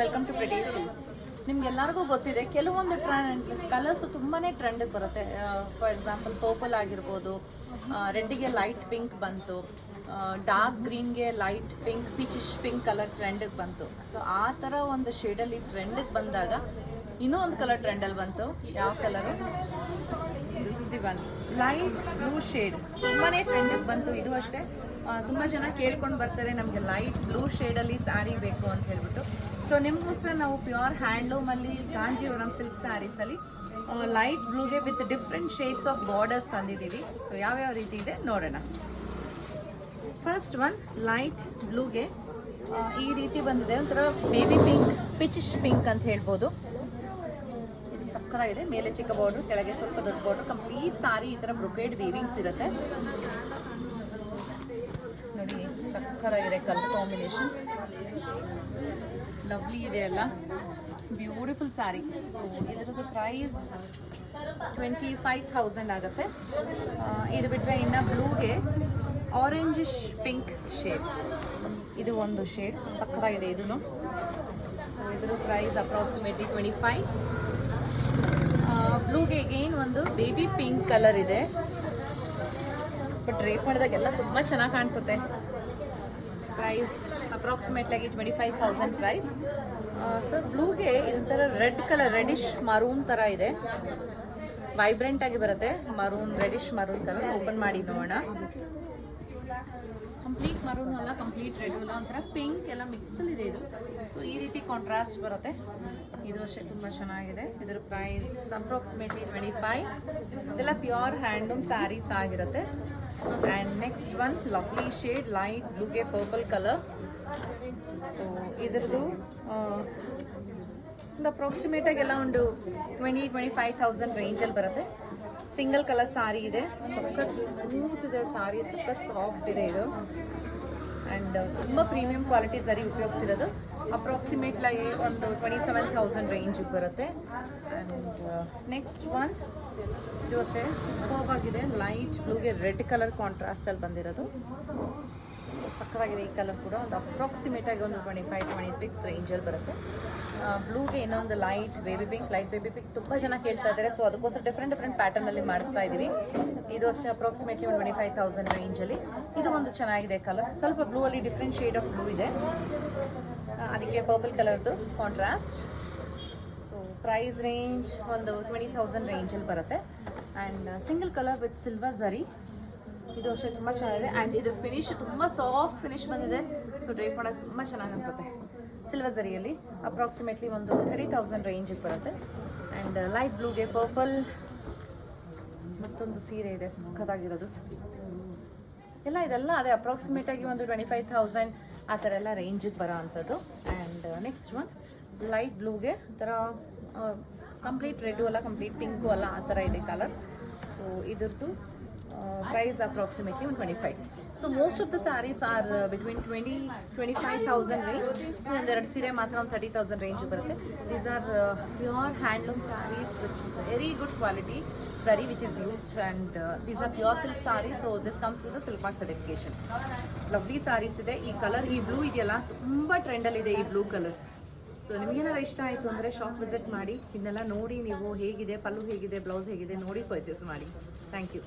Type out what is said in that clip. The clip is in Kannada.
ವೆಲ್ಕಮ್ ಟು ಪ್ರಿಟಿ ಸಿಲ್ಸ್ ನಿಮ್ಗೆಲ್ಲರಿಗೂ ಗೊತ್ತಿದೆ, ಕೆಲವೊಂದು ಟ್ರೆಂಡ್ ಕಲರ್ಸ್ ತುಂಬಾ ಟ್ರೆಂಡಿಗೆ ಬರುತ್ತೆ. ಫಾರ್ ಎಕ್ಸಾಂಪಲ್ ಪರ್ಪಲ್ ಆಗಿರ್ಬೋದು ರೆಡ್ಡಿಗೆ ಲೈಟ್ ಪಿಂಕ್ ಬಂತು dark ಗ್ರೀನ್ಗೆ light pink peachish pink colour ಟ್ರೆಂಡಿಗೆ ಬಂತು. ಸೊ ಆ ಥರ ಒಂದು ಶೇಡಲ್ಲಿ ಟ್ರೆಂಡಿಗೆ ಬಂದಾಗ ಇನ್ನೂ ಒಂದು ಕಲರ್ ಟ್ರೆಂಡಲ್ಲಿ ಬಂತು. ಯಾವ colour this is the one light blue shade ತುಂಬಾ ಟ್ರೆಂಡಿಗೆ ಬಂತು, ಇದು ಅಷ್ಟೇ. ತುಂಬ ಜನ ಕೇಳ್ಕೊಂಡು ಬರ್ತಾರೆ, ನಮಗೆ ಲೈಟ್ ಬ್ಲೂ ಶೇಡಲ್ಲಿ ಸ್ಯಾರಿ ಬೇಕು ಅಂತ ಹೇಳ್ಬಿಟ್ಟು. ಸೊ ನಿಮಗೋಸ್ಕರ ನಾವು ಪ್ಯೂರ್ ಹ್ಯಾಂಡ್ಲೂಮಲ್ಲಿ ಕಾಂಜೀವರಂ ಸಿಲ್ಕ್ ಸ್ಯಾರೀಸಲ್ಲಿ light ಬ್ಲೂಗೆ with different shades of borders ತಂದಿದ್ದೀವಿ. So ಯಾವ್ಯಾವ ರೀತಿ ಇದೆ ನೋಡೋಣ. ಫಸ್ಟ್ ಒನ್ ಲೈಟ್ ಬ್ಲೂಗೆ ಈ ರೀತಿ ಬಂದಿದೆ. ಒಂಥರ ಬೇಬಿ ಪಿಂಕ್ ಪಿಚಿಶ್ ಪಿಂಕ್ ಅಂತ ಹೇಳ್ಬೋದು. ಇದು ಸಕ್ಕದಾಗಿದೆ ಮೇಲೆ ಚಿಕ್ಕ ಬಾರ್ಡ್ರು ಕೆಳಗೆ ಸ್ವಲ್ಪ ದೊಡ್ಡ ಬಾರ್ಡ್ರು ಕಂಪ್ಲೀಟ್ ಸಾರಿ ಈ ಥರ ಬ್ರೊಕೇಡ್ ವೀವಿಂಗ್ಸ್ ಇರುತ್ತೆ. ನೋಡಿ ಸಕ್ಕರಾಗಿದೆ ಕಲರ್ ಕಾಂಬಿನೇಷನ್ ಲವ್ಲಿ ಇದೆ ಅಲ್ಲ. ಬ್ಯೂಟಿಫುಲ್ ಸ್ಯಾರಿ ಸೊ ಇದರದ್ದು ಪ್ರೈಸ್ ಟ್ವೆಂಟಿ ಫೈವ್ ಥೌಸಂಡ್ ಆಗುತ್ತೆ ಇದು ಬಿಟ್ಟರೆ ಇನ್ನು ಬ್ಲೂಗೆ ಆರೆಂಜಿಶ್ ಪಿಂಕ್ ಶೇಡ್ ಇದು ಒಂದು ಶೇಡ್ ಸಕ್ಕರಾಗಿದೆ ಇದೂ ಸೊ ಇದರ ಪ್ರೈಸ್ ಅಪ್ರಾಕ್ಸಿಮೇಟ್ಲಿ ಟ್ವೆಂಟಿ ಫೈವ್ ಬ್ಲೂಗೆ ಏನು ಒಂದು ಬೇಬಿ ಪಿಂಕ್ ಕಲರ್ ಇದೆ. ಬಟ್ ರೇಟ್ ಮಾಡಿದಾಗೆಲ್ಲ ತುಂಬ ಚೆನ್ನಾಗಿ ಕಾಣಿಸುತ್ತೆ. ಪ್ರೈಸ್ ಅಪ್ರಾಕ್ಸಿಮೇಟ್ಲಿ ಆಗಿ twenty five thousand price so ಬ್ಲೂಗೆ ಇದೊಂಥರ ರೆಡ್ ಕಲರ್ ರೆಡಿಶ್ ಮರೂನ್ ಥರ ಇದೆ. ವೈಬ್ರೆಂಟ್ ಆಗಿ ಬರುತ್ತೆ. Maroon reddish maroon colour open ಮಾಡಿ ನೋಡೋಣ. ಕಂಪ್ಲೀಟ್ ಮರೂನ್ ಅಲ್ಲ ಕಂಪ್ಲೀಟ್ ರೆಡ್ ಅಲ್ಲ. ಒಂಥರ ಪಿಂಕ್ ಎಲ್ಲ ಮಿಕ್ಸಲ್ ಇದೆ ಇದು. ಸೊ ಈ ರೀತಿ ಕಾಂಟ್ರಾಸ್ಟ್ ಬರುತ್ತೆ. ಇದು ಅಷ್ಟೇ ತುಂಬ ಚೆನ್ನಾಗಿದೆ. ಇದರ ಪ್ರೈಸ್ ಅಪ್ರಾಕ್ಸಿಮೇಟ್ಲಿ ಟ್ವೆಂಟಿ ಫೈವ್ ಇದೆಲ್ಲ ಪ್ಯೂರ್ ಹ್ಯಾಂಡ್ಲೂಮ್ ಸ್ಯಾರೀಸ್ ಆಗಿರುತ್ತೆ. And next one lovely shade light ಬ್ಲೂಗೆ purple colour so ಇದ್ರದ್ದು ಒಂದು ಅಪ್ರಾಕ್ಸಿಮೇಟಾಗಿ ಎಲ್ಲ ಒಂದು ಟ್ವೆಂಟಿ ಟ್ವೆಂಟಿ ಫೈವ್ ತೌಸಂಡ್ ರೇಂಜಲ್ಲಿ ಬರುತ್ತೆ. ಸಿಂಗಲ್ ಕಲರ್ ಸಾರಿ ಇದೆ. ಸಖತ್ ಸ್ಮೂತ್ ಇದೆ ಸಾರಿ, ಸಖತ್ ಸಾಫ್ಟ್ ಇದೆ ಇದು. ಆ್ಯಂಡ್ ತುಂಬ ಪ್ರೀಮಿಯಂ ಕ್ವಾಲಿಟಿ ಸರಿ ಉಪಯೋಗಿಸಿರೋದು. ಅಪ್ರಾಕ್ಸಿಮೇಟ್ಲಾಗಿ ಒಂದು ಟ್ವೆಂಟಿ ಸೆವೆನ್ ತೌಸಂಡ್ ರೇಂಜಿಗೆ ಬರುತ್ತೆ. ಆ್ಯಂಡ್ ನೆಕ್ಸ್ಟ್ ಒನ್ ಇದು ಅಷ್ಟೇ ಸೂಪರ್ಬ್ ಆಗಿದೆ. ಲೈಟ್ ಬ್ಲೂಗೆ ರೆಡ್ ಕಲರ್ ಕಾಂಟ್ರಾಸ್ಟಲ್ಲಿ ಬಂದಿರೋದು. ಸೊ ಈ ಕಲರ್ ಕೂಡ ಒಂದು ಅಪ್ರಾಕ್ಸಿಮೇಟ್ ಆಗಿ ಒಂದು ಟ್ವೆಂಟಿ ಫೈವ್ ಟ್ವೆಂಟಿ ಸಿಕ್ಸ್ ರೇಂಜಲ್ಲಿ ಬರುತ್ತೆ ಬ್ಲೂಗೆ ಇನ್ನೊಂದು light baby pink light baby pink ತುಂಬ ಜನ ಕೇಳ್ತಾ ಇದ್ದಾರೆ. ಸೊ ಅದಕ್ಕೋಸ್ಕರ ಡಿಫ್ರೆಂಟ್ ಡಿಫ್ರೆಂಟ್ ಪ್ಯಾಟರ್ನಲ್ಲಿ ಮಾಡಿಸ್ತಾ ಇದ್ದೀವಿ ಇದು ಅಷ್ಟೇ ಅಪ್ರಾಕ್ಸಿಮೇಟ್ಲಿ ಒಂದು ಟ್ವೆಂಟಿ ಫೈವ್ ತೌಸಂಡ್ ರೇಂಜಲ್ಲಿ ಇದು ಒಂದು ಚೆನ್ನಾಗಿದೆ ಕಲರ್ ಸ್ವಲ್ಪ ಬ್ಲೂ ಅಲ್ಲಿ ಡಿಫ್ರೆಂಟ್ ಶೇಡ್ ಆಫ್ ಬ್ಲೂ ಇದೆ. ಅದಕ್ಕೆ ಪರ್ಪಲ್ ಕಲರ್ದು ಕಾಂಟ್ರಾಸ್ಟ್ ಸೊ ಪ್ರೈಸ್ ರೇಂಜ್ ಒಂದು ಟ್ವೆಂಟಿ ತೌಸಂಡ್ ರೇಂಜಲ್ಲಿ ಬರುತ್ತೆ. And single colour with silver zari ಇದು ಅಷ್ಟೇ ತುಂಬ ಚೆನ್ನಾಗಿದೆ. ಆ್ಯಂಡ್ ಇದು ಫಿನಿಶ್ ತುಂಬ ಸಾಫ್ಟ್ ಫಿನಿಶ್ ಬಂದಿದೆ. ಸೊ ಡ್ರೈ ಮಾಡೋಕ್ಕೆ ತುಂಬ ಚೆನ್ನಾಗಿ ಅನಿಸುತ್ತೆ. ಸಿಲ್ವರ್ ಝರಿಯಲ್ಲಿ ಅಪ್ರಾಕ್ಸಿಮೇಟ್ಲಿ ಒಂದು ಥರ್ಟಿ ತೌಸಂಡ್ ರೇಂಜಿಗೆ ಬರುತ್ತೆ. ಆ್ಯಂಡ್ ಲೈಟ್ ಬ್ಲೂಗೆ ಪರ್ಪಲ್ ಮತ್ತೊಂದು ಸೀರೆ ಇದೆ, ಸಖತ್ತಾಗಿರೋದು. ಎಲ್ಲ ಇದೆಲ್ಲ ಅದೇ ಅಪ್ರಾಕ್ಸಿಮೇಟಾಗಿ ಒಂದು ಟ್ವೆಂಟಿ ಫೈವ್ ತೌಸಂಡ್ ಆ ಥರ ಎಲ್ಲ ರೇಂಜಿಗೆ ಬರೋ ಅಂಥದ್ದು. ಆ್ಯಂಡ್ ನೆಕ್ಸ್ಟ್ ಒನ್ ಲೈಟ್ ಬ್ಲೂಗೆ ಒಂಥರ ಕಂಪ್ಲೀಟ್ ರೆಡ್ಡು ಅಲ್ಲ ಕಂಪ್ಲೀಟ್ ಪಿಂಕು ಅಲ್ಲ ಆ ಥರ ಇದೆ ಕಲರ್ ಸೊ ಇದ್ರದ್ದು ಪ್ರೈಸ್ ಅಪ್ರಾಕ್ಸಿಮೇಟ್ಲಿ ಒಂದು twenty five so most of the saris are between twenty twenty five thousand range ಒಂದೆರಡು ಸೀರೆ ಮಾತ್ರ ಒಂದು ತರ್ಟಿ ತೌಸಂಡ್ ರೇಂಜ್ ಬರುತ್ತೆ these are pure handloom saris with very good quality ಸರಿ which is used and these are pure silk sari so this comes with silk mark certification lovely saris ಇದೆ. ಈ ಕಲರ್ ಈ ಬ್ಲೂ ಇದೆಯಲ್ಲ, ತುಂಬ ಟ್ರೆಂಡಲ್ಲಿದೆ ಈ ಬ್ಲೂ ಕಲರ್ ಸೊ ನಿಮಗೇನಾದ್ರು ಇಷ್ಟ ಆಯಿತು ಅಂದರೆ ಶಾಪ್ ವಿಸಿಟ್ ಮಾಡಿ, ಇದನ್ನೆಲ್ಲ ನೋಡಿ ನೀವು ಹೇಗಿದೆ, ಪಲ್ಲು ಹೇಗಿದೆ ಬ್ಲೌಸ್ ಹೇಗಿದೆ, ನೋಡಿ ಪರ್ಚೇಸ್ ಮಾಡಿ. Thank you